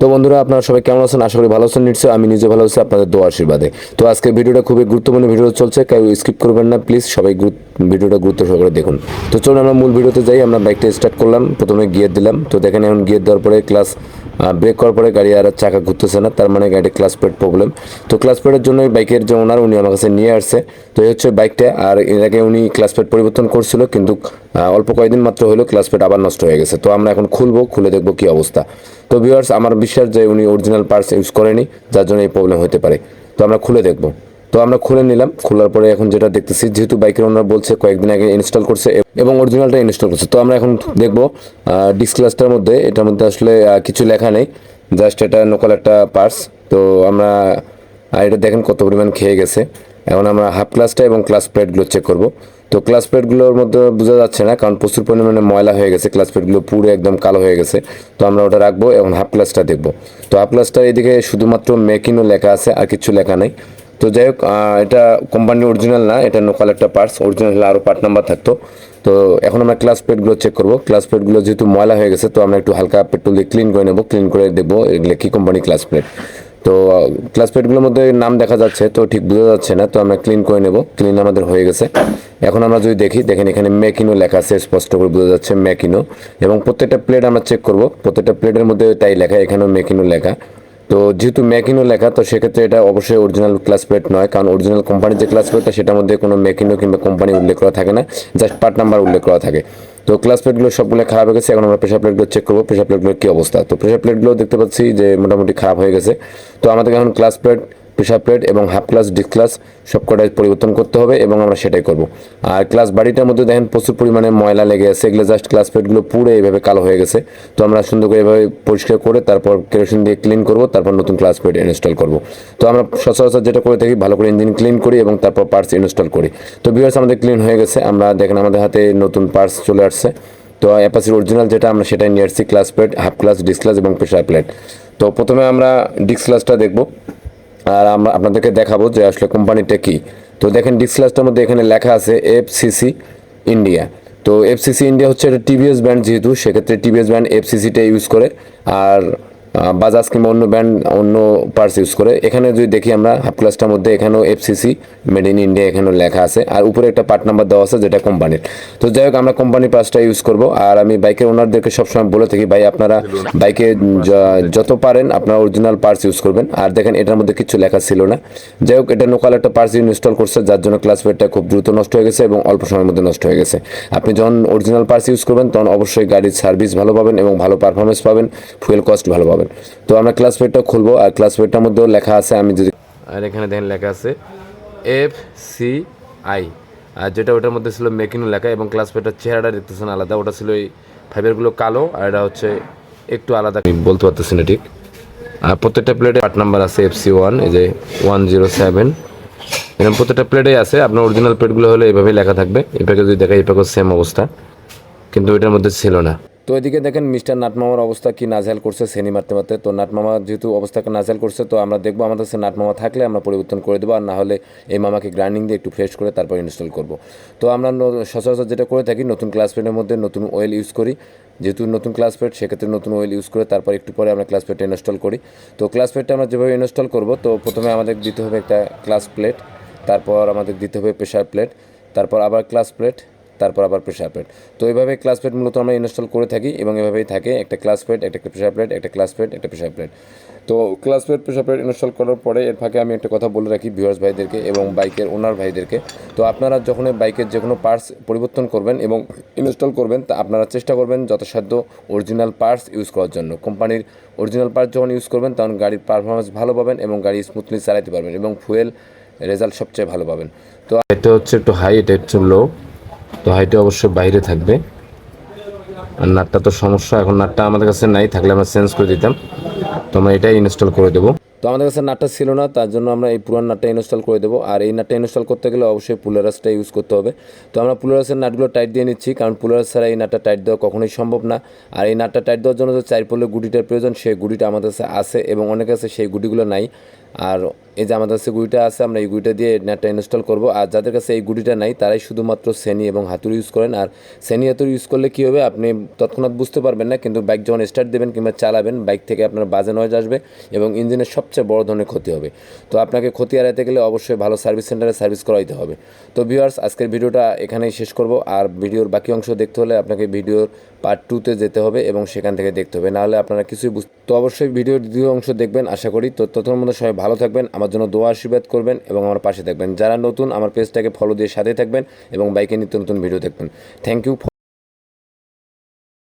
তো বন্ধুরা, আপনারা সবাই কেমন আছেন? আশা করি ভালো আছেন নিশ্চয়ই আমি নিজে ভালো আছি, আপনাদের দোয়া আশীর্বাদে। তো আজকে ভিডিওটা খুবই গুরুত্বপূর্ণ ভিডিও চলছে, কেউ স্কিপ করবেন না প্লিজ সবাই ভিডিওটা গুরুত্ব সহকারে দেখুন। তো চলুন আমরা মূল ভিডিওতে যাই, আমরা বাইকটা স্টার্ট করলাম, প্রথমে গিয়ার দিলাম। তো দেখেন, এখন গিয়ার দেওয়ার পরে ক্লাস ব্রেক করার পরে গাড়ি আর চাকা ঘুরতেছে না, তার মানে গাড়ির ক্লাস প্লেট প্রবলেম তো ক্লাস প্লেটের জন্য বাইকের যে ওনার উনি আমার কাছে নিয়ে আসছে। তো এই হচ্ছে বাইকটা আর এর আগে উনি ক্লাস প্লেট পরিবর্তন করছিল, কিন্তু অল্প কয়েকদিন মাত্র হলো ক্লাস প্লেট আবার নষ্ট হয়ে গেছে। তো আমরা এখন খুলবো, খুলে দেখব কি অবস্থা। তো ভিউয়ার্স আমার বিশ্বাস যে উনি অরিজিনাল পার্টস ইউজ করেনি, যার জন্য এই প্রবলেম হতে পারে। তো আমরা খুলে দেখব। তো আমরা খুলে নিলাম। খোলার পরে এখন যেটা দেখতেছি, যেহেতু বাইকের ওনার বলছে কয়েকদিন আগে ইনস্টল করছে এবং অরিজিনালটা ইনস্টল করছে। তো আমরা এখন দেখব ডিসক্লাসটার মধ্যে, এটার মধ্যে আসলে কিছু লেখা নেই। জাস্ট এটা নোকাল একটা পার্স তো আমরা আর এটা দেখেন কত পরিমাণ খেয়ে গেছে। এখন আমরা হাফ ক্লাসটা এবং ক্লাস প্লেটগুলো চেক করব। তো ক্লাস প্লেটগুলোর মধ্যে বোঝা যাচ্ছে না, কারণ প্রচুর পরিমাণে ময়লা হয়ে গেছে। ক্লাস প্লেটগুলো পুরো একদম কালো হয়ে গেছে। তো আমরা ওটা রাখব এবং হাফ ক্লাসটা দেখব। তো হাফ ক্লাসটা এদিকে শুধুমাত্র মেকিনও লেখা আছে, আর কিছু লেখা নেই। তো যাই হোক এটা কোম্পানির অরিজিনাল না, এটা নোকাল একটা পার্টস অরিজিনাল হলে আরও পার্ট নাম্বার থাকতো। তো এখন আমরা ক্লাস প্লেটগুলো চেক করব। ক্লাস প্লেটগুলো যেহেতু ময়লা হয়ে গেছে, তো আমরা একটু হালকা পেট্রোল দিয়ে ক্লিন করে নেব ক্লিন করে দেখব এগুলো কী কোম্পানি ক্লাস প্লেট তো ক্লাস প্লেটগুলোর মধ্যে নাম দেখা যাচ্ছে, তো ঠিক বোঝা যাচ্ছে না, তো আমরা ক্লিন করে নেব। ক্লিন আমাদের হয়ে গেছে। এখন আমরা যদি দেখি, দেখেন এখানে মেকিনো লেখা আছে, স্পষ্ট করে বোঝা যাচ্ছে মেকিনো এবং প্রত্যেকটা প্লেট আমরা চেক করব। প্রত্যেকটা প্লেটের মধ্যে তাই লেখা, এখানেও মেকিনো লেখা। তো যেহেতু মেকিনো লেখা, তো সেক্ষেত্রে এটা অবশ্যই অরিজিনাল ক্লাস প্লেট নয়, কারণ অরিজিনাল কোম্পানির যে ক্লাস প্লেটটা সেটার মধ্যে কোনো মেকিনো কিংবা কোম্পানি উল্লেখ করা থাকে না জাস্ট পার্ট নাম্বার উল্লেখ করা থাকে। তো ক্লাস প্লেটগুলো সবগুলো খারাপ হয়ে গেছে, এখন আমরা প্রেশার প্লেটগুলো চেক করব প্রেশার প্লেটগুলোর কী অবস্থা? তো প্রেশার প্লেটগুলো দেখতে পাচ্ছি যে মোটামুটি খারাপ হয়ে গেছে। তো আমাদের এখন ক্লাস প্লেট প্রেশার প্লেট এবং হাফ ক্লাস ডিস ক্লাস সব কটাই পরিবর্তন করতে হবে এবং আমরা সেটাই করব। আর ক্লাস বাড়িটার মধ্যে দেখেন প্রচুর পরিমাণে ময়লা লেগে আছে, এগুলো জাস্ট ক্লাস প্লেটগুলো পুরো এইভাবে কালো হয়ে গেছে। তো আমরা সুন্দর করে এভাবে পরিষ্কার করে তারপর কেরোসিন দিয়ে ক্লিন করব, তারপর নতুন ক্লাস প্লেট ইনস্টল করব। তো আমরা সচরাচর যেটা করে থাকি, ভালো করে ইঞ্জিন ক্লিন করি এবং তারপর পার্টস ইনস্টল করি। তো ভিউয়ার্স আমাদের ক্লিন হয়ে গেছে। আমরা দেখেন আমাদের হাতে নতুন পার্টস চলে আসছে। তো অ্যাপাসির অরিজিনাল যেটা আমরা সেটাই নিয়ে আসছি clutch plate half clutch disc clutch এবং প্রেশার প্লেট তো প্রথমে আমরা ডিস ক্লাসটা দেখব। আর আমরা আপনাদেরকে দেখাবো যে আসলে কোম্পানিটা কি। তো দেখেন ডিসক্লাসটার মধ্যে এখানে লেখা আছে এফসিসি ইন্ডিয়া। তো এফসিসি ইন্ডিয়া হচ্ছে একটা টিভিএস ব্র্যান্ড যেহেতু, সেক্ষেত্রে টিভিএস ব্র্যান্ড এফসিসিটা ইউজ করে। আর বাজাজ কিংবা অন্য ব্র্যান্ড অন্য পার্টস ইউজ করে। এখানে যদি দেখি আমরা হাফ ক্লাসটার মধ্যে এখানেও এফসিসি মেড ইন ইন্ডিয়া এখানেও লেখা আছে। আর উপরে একটা পার্ট নাম্বার দেওয়া আছে, যেটা কোম্পানির তো যাই হোক, আমরা কোম্পানির পার্টসটা ইউজ করব। আর আমি বাইকের ওনারদেরকে সবসময় বলে থাকি, ভাই, আপনারা বাইকে যত পারেন, আপনারা অরিজিনাল পার্টস ইউজ করবেন। আর দেখেন, এটার মধ্যে কিছু লেখা ছিল না। যাই হোক, এটা নোকাল একটা পার্টস ইনস্টল করছে, যার জন্য ক্লাস প্লেটটা খুব দ্রুত নষ্ট হয়ে গেছে এবং অল্প সময়ের মধ্যে নষ্ট হয়ে গেছে। আপনি যখন অরিজিনাল পার্টস ইউজ করবেন, তখন অবশ্যই গাড়ির সার্ভিস ভালো পাবেন এবং ভালো পারফরমেন্স পাবেন ফুয়েল কস্ট ভালো পাবেন। তো আমরা ক্লাস প্লেটটা খুলবো, আর ক্লাস প্লেটটার মধ্যেও লেখা আছে, আমি যদি আর এখানে দেখেন লেখা আছে এফ সি আই আর যেটা ওটার মধ্যে ছিল মেকিনো লেখা, এবং ক্লাস প্লেটের চেহারাটা দেখতেছেন আলাদা। ওটা ছিল এই ফাইবারগুলো কালো, আর এটা হচ্ছে একটু আলাদা। আমি বলতে পারতেছি না ঠিক। আর প্রত্যেকটা প্লেটে পার্ট নাম্বার আছে এফ সি ওয়ান এই যে ওয়ান জিরো সেভেন এরকম প্রত্যেকটা প্লেটেই আছে, আপনার অরিজিনাল প্লেটগুলো হলে এভাবেই লেখা থাকবে। প্যাকে যদি দেখা প্যাকেও সেম অবস্থা। কিন্তু ওইটার মধ্যে ছিল না। তো এদিকে দেখেন মিস্টার নাটমামার অবস্থা কি নাজেল করছে, সেনি মারতে মারতে। তো নাটমামা যেহেতু অবস্থাকে নাজেল করছে, তো আমরা দেখব আমাদের কাছে নাটমামা থাকলে আমরা পরিবর্তন করে দেবো, আর না হলে এই মামাকে গ্রাইন্ডিং দিয়ে একটু ফ্রেশ করে তারপর ইনস্টল করব। তো আমরা সচরাচর যেটা করে থাকি, নতুন ক্লাস প্লেটের মধ্যে নতুন অয়েল ইউজ করি। যেহেতু নতুন ক্লাস প্লেট সেক্ষেত্রে নতুন অয়েল ইউজ করে তারপর একটু পরে আমরা ক্লাস প্লেটটা ইনস্টল করি। তো ক্লাস প্লেটটা আমরা যেভাবে ইনস্টল করব, তো প্রথমে আমাদের দিতে হবে একটা ক্লাস প্লেট তারপর আমাদের দিতে হবে প্রেশার প্লেট তারপর আবার ক্লাস প্লেট তারপর আবার প্রেশার প্লেট তো এইভাবে ক্লাস প্লেট মূলত আমরা ইনস্টল করে থাকি এবং এভাবেই থাকে। একটা ক্লাস প্লেট একটা প্রেশার প্লেট একটা ক্লাস প্লেট একটা প্রেশার প্লেট তো clutch plate pressure plate install করার পরে এর ফাঁকে আমি একটা কথা বলে রাখি ভিউয়ার্স ভাইদেরকে এবং বাইকের ওনার ভাইদেরকে। তো আপনারা যখন বাইকের যে কোনো পার্টস পরিবর্তন করবেন এবং ইনস্টল করবেন, তা আপনারা চেষ্টা করবেন যথাসাধ্য অরিজিনাল পার্টস ইউজ করার জন্য। কোম্পানির অরিজিনাল পার্টস যখন ইউজ করবেন, তখন গাড়ির পারফরমেন্স ভালো পাবেন এবং গাড়ি স্মুথলি চালাতে পারবেন এবং ফুয়েল রেজাল্ট সবচেয়ে ভালো পাবেন। তো এটা হচ্ছে একটু হাই এটা হচ্ছে লো তো হাইটে অবশ্যই বাইরে থাকবে। আর নাটটা তো সমস্যা, এখন নাটটা আমাদের কাছে নাই, থাকলে আমরা চেঞ্জ করে দিতাম। তো আমরা এটাই ইনস্টল করে দেবো। তো আমাদের কাছে নাটটা ছিল না, তার জন্য আমরা এই পুরান নাটটা ইনস্টল করে দেবো। আর এই নাটটা ইনস্টল করতে গেলে অবশ্যই পুলারাসটা ইউজ করতে হবে। তো আমরা পুলারাসের নাটগুলো টাইট দিয়ে নিচ্ছি, কারণ পুলারাস ছাড়া এই নাটটা টাইট দেওয়া কখনোই সম্ভব না। আর এই নাটটা টাইট দেওয়ার জন্য যে চার গুটিটার প্রয়োজন, সেই গুটিটা আমাদের কাছে আছে এবং অনেকের কাছে সেই গুটিগুলো নাই। আর এই যে আমাদের কাছে গুড়িটা আছে, আমরা এই গুড়িটা দিয়ে নেটটা ইনস্টল করব। আর যাদের কাছে এই গুড়িটা নাই, তারাই শুধুমাত্র সেনি এবং হাতুড়ি ইউজ করেন। আর সেনি হাতুড়ি ইউজ করলে কী হবে, আপনি তৎক্ষণাৎ বুঝতে পারবেন না, কিন্তু বাইক যখন স্টার্ট দেবেন কিংবা চালাবেন বাইক থেকে আপনার বাজে নয়েজ আসবে এবং ইঞ্জিনের সবচেয়ে বড় ধরনের ক্ষতি হবে। তো আপনাকে ক্ষতি এড়াইতে গেলে অবশ্যই ভালো সার্ভিস সেন্টারে সার্ভিস করাইতে হবে। তো ভিউয়ার্স আজকের ভিডিওটা এখানেই শেষ করব। আর ভিডিওর বাকি অংশ দেখতে হলে আপনাকে ভিডিওর পার্ট টুতে যেতে হবে এবং সেখান থেকে দেখতে হবে। নাহলে আপনারা কিছুই বুঝ তো অবশ্যই ভিডিওর দ্বিতীয় অংশ দেখবেন, আশা করি। তো ততক্ষণ মধ্যে সবাই ভালো থাকবেন, আমার জন্য দোয়া আশীর্বাদ করবেন এবং আমার পাশে থাকবেন। যারা নতুন, আমার পেজটাকে ফলো দিয়ে সাথে থাকবেন এবং বাইকে নিত্য নতুন ভিডিও দেখবেন। Thank you